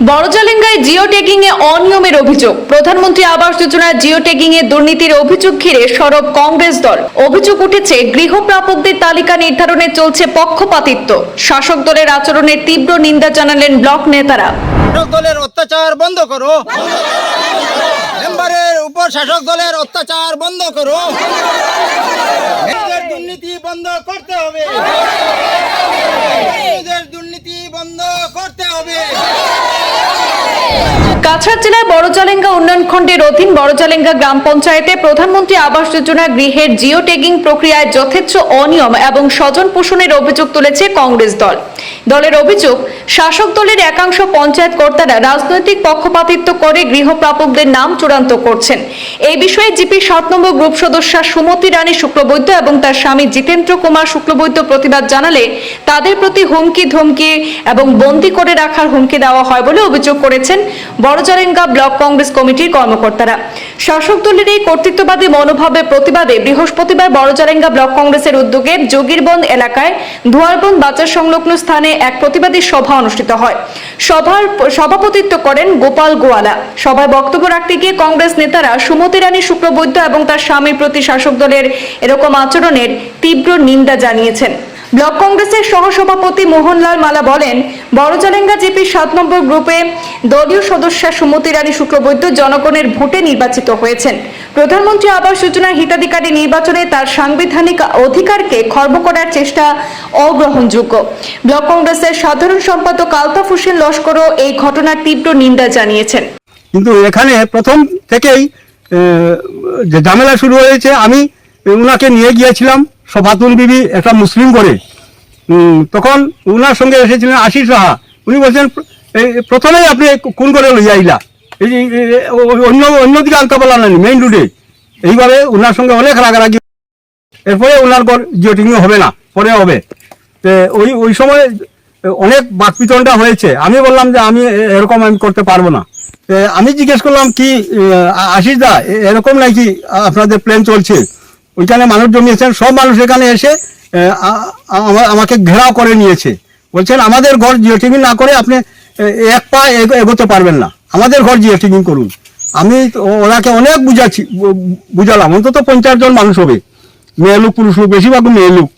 বড়জালেঙ্গায় Jio tagging এ অনিয়মের অভিযোগ। প্রধানমন্ত্রী আবাস যোজনার জিও ট্যাগিং এ দুর্নীতির অভিযোগ ঘিরে সরব কংগ্রেস দল। অভিযোগ উঠেছে, গৃহপ্রাপকদের তালিকা নির্ধারণে চলছে পক্ষপাতিত্ব। শাসক দলের আচরণের তীব্র নিন্দা জানালেন ব্লক নেতারা। দলের অত্যাচার বন্ধ করো। মেম্বারের উপর শাসক দলের অত্যাচার বন্ধ করো। দুর্নীতি বন্ধ করতে হবে এদের দুর্নীতি বন্ধ করতে হবে কাছাড় জেলার বড়জালেঙ্গা উন্নয়ন খণ্ডের অধীন বড়জালেঙ্গা গ্রাম পঞ্চায়েতে প্রধানমন্ত্রী আবাস যোজনা গৃহের জিও ট্যাগিং প্রক্রিয়ায় যথেচ্ছ অনিয়ম এবং স্বজন পোষণের অভিযোগ তুলেছে কংগ্রেস দল। দলের অভিযোগ শাসক দলের একাংশ পঞ্চায়েত কর্তারা রাজনৈতিক পক্ষপাতিত্ব করে গৃহপ্রাপকদের নাম চূড়ান্ত করছেন। এই বিষয়ে জিপি সাত নম্বর গ্রুপ সদস্যা সুমতি রানী শুক্লবৈদ্য এবং তার স্বামী জিতেন্দ্র কুমার শুক্লবৈদ্য প্রতিবাদ জানালে তাদের প্রতি হুমকি, ধমকি এবং বন্দি করে রাখার হুমকি দেওয়া হয় বলে অভিযোগ করেছেন বড়জারেঙ্গা ব্লক কংগ্রেস কমিটির কর্মকর্তারা। শাসক দলের এই কর্তৃত্ববাদী মনোভাবের প্রতিবাদে বৃহস্পতিবার বড়জারেঙ্গা ব্লক কংগ্রেসের উদ্যোগে যোগীরবন্দ এলাকায় ধোয়ারবন্দ বাজার সংলগ্ন স্থানে এক প্রতিবাদী সভা অনুষ্ঠিত হয়। সভার সভাপতিত্ব করেন গোপাল গোয়ালা। সভায় বক্তব্য রাখতে গিয়ে কংগ্রেস নেতারা সুমতি রানী শুক্লবৈদ্য এবং তার স্বামীর প্রতি শাসক দলের এরকম আচরণের তীব্র নিন্দা জানিয়েছেন। ব্লক কংগ্রেসের সহসভাপতি মোহনলাল মালা বলেন, বড়জালেঙ্গা জিপি সাত নম্বর গ্রুপে দলীয় সদস্যা সুমতি রানী শুক্লবৈদ্য জনগণের ভোটে নির্বাচিত হয়েছেন। প্রধানমন্ত্রী আবাস যোজনার হিতাধিকারী নির্বাচনে তার সাংবিধানিক অধিকারকে খর্ব করার চেষ্টা অগ্রহণযোগ্য। ব্লক কংগ্রেসের সাধারণ সম্পাদক আলতাফ হোসেন লস্করও এই ঘটনার তীব্র নিন্দা জানিয়েছেন। কিন্তু এখানে প্রথম থেকেই যে ঝামেলা শুরু হয়েছে, আমি উনাকে নিয়ে গিয়েছিলাম। সফাতুল বিবি একটা মুসলিম করে। তখন উনার সঙ্গে এসেছিলেন আশিস রাহা। উনি বলছেন প্রথমেই আপনি কোন করে লইয়া আইলা। এই অন্য, অন্যদিকে আনতে বলা নাই মেইন রোডে এইভাবে উনার সঙ্গে অনেক রাগারাগি। এরপরে ওনার ঘর জিওটিং হবে না, পরে হবে। তো, ওই ওই সময় অনেক বাকপিতনটা হয়েছে। আমি বললাম যে, আমি এরকম আমি করতে পারব না। আমি জিজ্ঞেস করলাম কি আশিস দা এরকম নাকি আপনাদের প্ল্যান চলছে? ওইখানে মানুষ জমিয়েছেন সব মানুষ এখানে এসে আমাকে ঘেরাও করে নিয়েছে। বলছেন আমাদের ঘর জিওটিং না করে আপনি এক পা এগো- এগোতে পারবেন না। আমাদের ঘর জিওটিং করুন। আমি ওনাকে অনেক বুঝাচ্ছি বুঝালাম। অন্তত পঞ্চাশ জন মানুষ হবে। মেয়ে লোক পুরুষ লোক বেশিরভাগ মেয়ে লোক।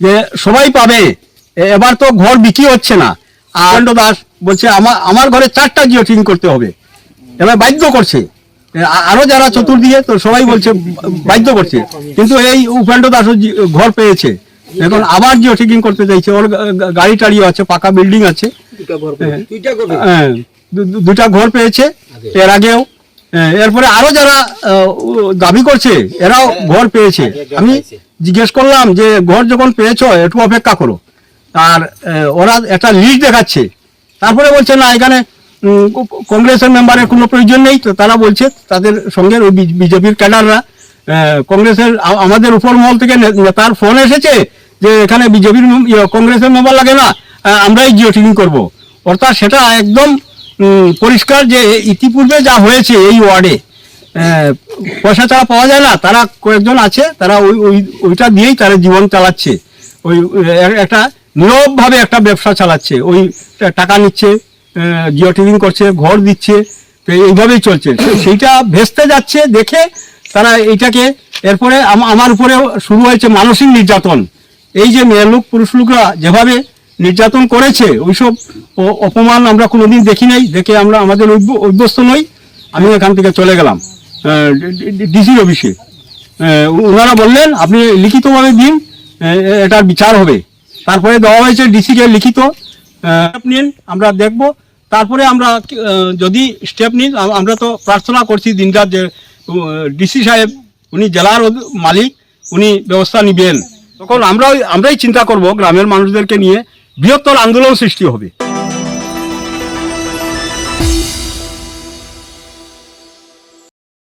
যে সবাই পাবে। এবার তো ঘর বিক্রি হচ্ছে না। আর দাস বলছে আমার আমার ঘরে চারটা জিও করতে হবে। এবার বাধ্য করছে। আরও যারা চতুর্দিকে তো সবাই বলছে বাধ্য করছে। কিন্তু এই উপেন্দ্র দাস ঘর পেয়েছে। এখন আবার জিও টিকিং করতে চাইছে ওর গাড়ি টাড়িও আছে পাকা বিল্ডিং আছে। হ্যাঁ, দুটা ঘর পেয়েছে? এর আগেও। হ্যাঁ, এরপরে আরও যারা দাবি করছে এরাও ঘর পেয়েছে। আমি জিজ্ঞেস করলাম যে ঘর যখন পেয়েছ একটু অপেক্ষা করো। আর ওরা একটা লিস্ট দেখাচ্ছে। তারপরে বলছে না এখানে কংগ্রেসের মেম্বারের কোনো প্রয়োজন নেই। তো তারা বলছে, তাদের সঙ্গে ওই বিজেপির ক্যাডাররা। কংগ্রেসের আমাদের উপর মহল থেকে তার ফোন এসেছে যে এখানে বিজেপির কংগ্রেসের মেম্বার লাগে না আমরাই জিও টিকিং করব। অর্থাৎ সেটা একদম পরিষ্কার যে ইতিপূর্বে যা হয়েছে এই ওয়ার্ডে পয়সা ছাড়া পাওয়া যায় না। তারা কয়েকজন আছে, তারা ওই ওই, ওইটা দিয়েই তারা জীবন চালাচ্ছে। ওই একটা নীরবভাবে একটা ব্যবসা চালাচ্ছে। ওই টাকা নিচ্ছে জিও টিভিং করছে, ঘর দিচ্ছে, তো এইভাবেই চলছে। সেইটা ভেস্তে যাচ্ছে, দেখে তারা এইটাকে, এরপরে আমার উপরে শুরু হয়েছে মানসিক নির্যাতন। এই যে মেয়ে লোক, পুরুষ লোকরা যেভাবে নির্যাতন করেছে, ওইসব অপমান আমরা কোনোদিন দেখি নাই, দেখে আমরা আমাদের অভ্য- অভ্যস্ত নই। আমি এখান থেকে চলে গেলাম। ডিসি অফিসে। ওনারা বললেন, আপনি লিখিতভাবে দিন এটার বিচার হবে। তারপরে দেওয়া হয়েছে ডিসিকে লিখিত। নিন, আমরা দেখব। তারপরে আমরা যদি স্টেপ নিন আমরা তো প্রার্থনা করছি দিনরাত যে ডিসি সাহেব, উনি জেলার মালিক, উনি ব্যবস্থা নিবেন। তখন আমরা আমরাই চিন্তা করব গ্রামের মানুষদেরকে নিয়ে বৃহত্তর আন্দোলন সৃষ্টি হবে।